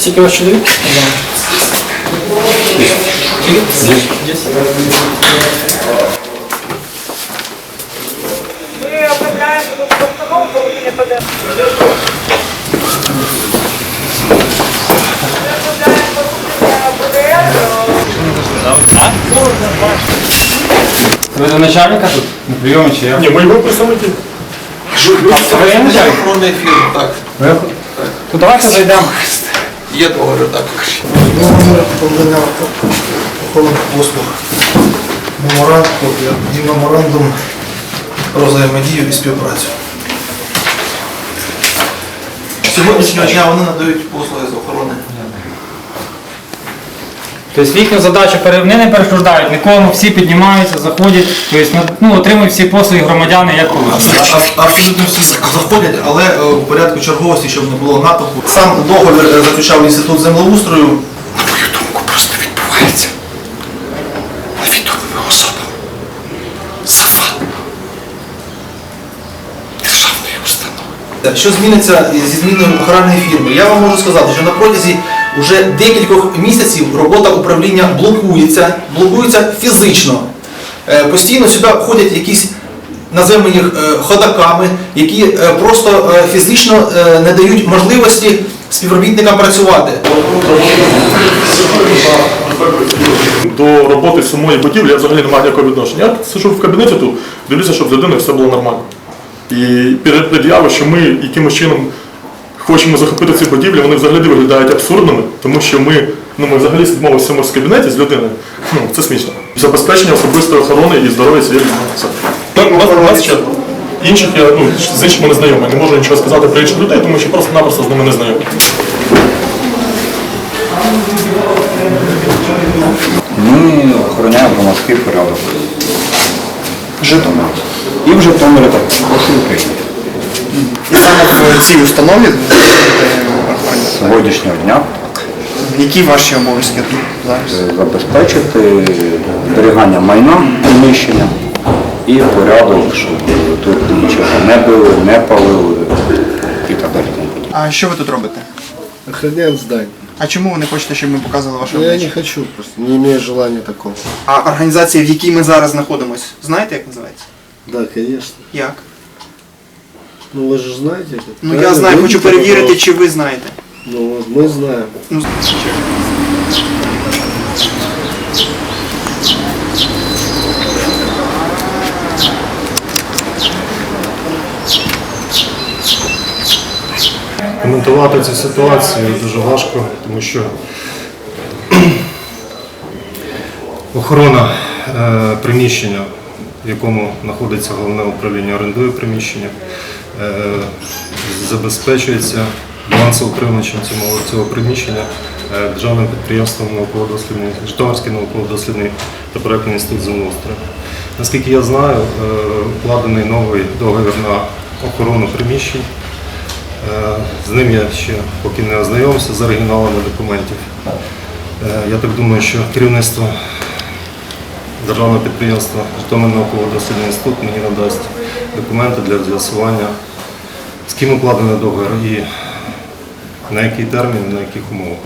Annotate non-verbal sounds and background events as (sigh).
Скільки ваш чоловік? Мы оформляем тут постановку, вы мне подаете. Мы оформляем порушення ПДР, Ви до начальника тут? На прийомі чи я? Ні, ми його представники. Ви є начальник? Охоронної фірми, так. Ви? То давайте зайдемо. Є договір, так. Договір подання охоронних послуг. Меморандум і меморандум про взаємодію і співпрацю. Сьогоднішнього дня вони надають послуги з охорони. Тобто їхню задачу пере- вони не перешкоджають нікому, всі піднімаються, заходять, тобто ну, отримують всі послуги громадяни, як. А- Абсолютно всі заходять, але е, в порядку черговості, щоб не було натовпу. Сам договір е, заключав інститут землеустрою. На мою думку, просто відбувається невідомими особами. Захват державної установи. Що зміниться зі зміною охоронної фірми? Я вам можу сказати, що на протязі вже декількох місяців робота управління блокується, блокується фізично. Е, Постійно сюди ходять якісь, називаємо їх е, ходаками, які е, просто фізично не дають можливості співробітникам працювати. До роботи самої будівлі я взагалі не маю ніякого відношення. Я сиджу в кабінеті тут, дивлюся, щоб з людиною все було нормально. І перед пред'яви, що ми якимось чином хочемо захопити ці будівлі, вони взагалі виглядають абсурдними, тому що ми, ну, ми взагалі сидимо в цьому кабінеті з людиною. Ну, це смішно. Забезпечення особистої охорони і здоров'я цієї людини. Так, у нас, у нас ще інших я ну, з іншими не знайомий. Не можу нічого сказати про інших людей, тому що просто-напросто з ними не знайомий. Ми охороняємо громадський порядок. Житомир. І в Житомирі так прошу України. І саме в цій установі З сьогоднішнього дня які ваші обов'язки тут зараз? е, забезпечити зберігання майна приміщення і порядок, щоб тут нічого не били, не палили і так далі. А що ви тут робите? Охраняем здание. А чому ви не хочете, щоб ми показували ваше Но я не обличчя? хочу просто, не имею желания такого. А організація, в якій ми зараз знаходимося, знаєте, як називається? Да, конечно. Як? Ну вы же знаете это. Ну я правильно? знаю, Вы хочу никто перевірити, не чи ви знаєте. знал. Ну вот мы знаем. Ну, Коментувати цю ситуацію дуже важко, тому що (clears throat) охорона е, приміщення, в якому знаходиться головне управління, орендує приміщення, е, забезпечується балансоутримувачем цього, цього приміщення е, державним підприємством науково-дослідний, Житомирський науково-дослідний та проектний інститут землеустрою. Наскільки я знаю, е, укладений новий договір на охорону приміщень. Е, З ним я ще поки не ознайомився з оригіналами документів. Е, Я так думаю, що керівництво державного підприємства Житомир науково-дослідний інститут мені надасть документи для з'ясування, з ким укладений договір і на який термін, на яких умовах.